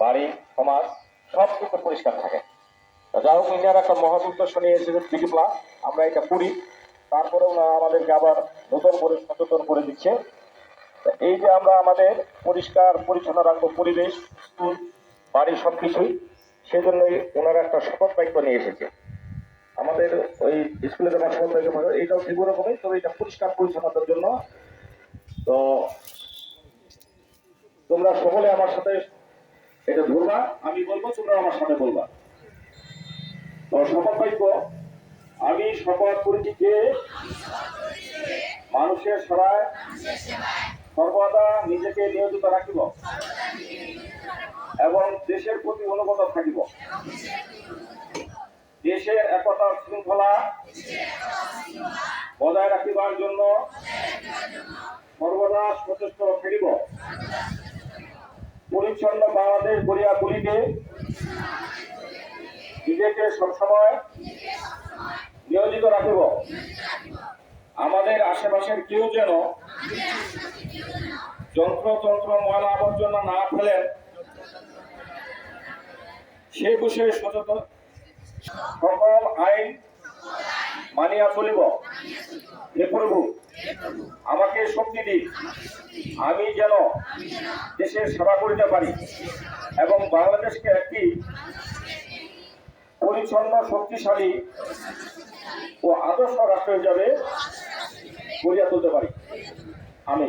বাড়ি, সমাজ, সব কিন্তু পরিষ্কার থাকে। যাই হোক, ইন্ডিয়ার একটা মহৎ নিয়ে এসেছে প্লাস আমরা এটা করি। তারপরেও না, আমাদেরকে আবার নতুন করে সচেতন করে দিচ্ছে। এই যে আমরা আমাদের পরিষ্কার, পরিচ্ছন্ন রাখব পরিবেশ, স্কুল, বাড়ি, সব কিছুই, সেজন্যই ওনারা একটা শপথ বাক্য নিয়ে এসেছে। আমাদের ওই স্কুলে যখন শপথ বাক্য পাবে এইটাও ঠিক রকমই তবে এটা পরিষ্কার, পরিচ্ছন্নতার জন্য। তো তোমরা সকলে আমার সাথে এটা ধরবা আমি বলব, তোমরা আমার সাথে বলবা। শপথ বাক্য, আমি শপথ করেছি যে মানুষের সেবায়, সর্বদা নিজেকে নিয়োজিত রাখিব এবং দেশের প্রতি অনুগত থাকিব। দেশের একতা শৃঙ্খলা বজায় রাখিবার জন্য সর্বদা সচেষ্ট থাকিব। পরিচ্ছন্ন বাংলাদেশ গড়িয়া তুলিতে নিজেকে সবসময় নিয়োজিত রাখিব। আমাদের আশেপাশের কেউ যেন যন্ত্রতন্ত্র ময়লা আবর্জনা না ফেলেন, সে বিষয়ে সচেতন সকল আইন মানিয়া চলিব। হে প্রভু, আমাকে শক্তি দিন আমি যেন দেশের সেবা করিতে পারি এবং বাংলাদেশকে একটি পরিচ্ছন্ন, শক্তিশালী ও আদর্শ রাষ্ট্র হিসাবে গড়িয়া তুলতে পারি। আমি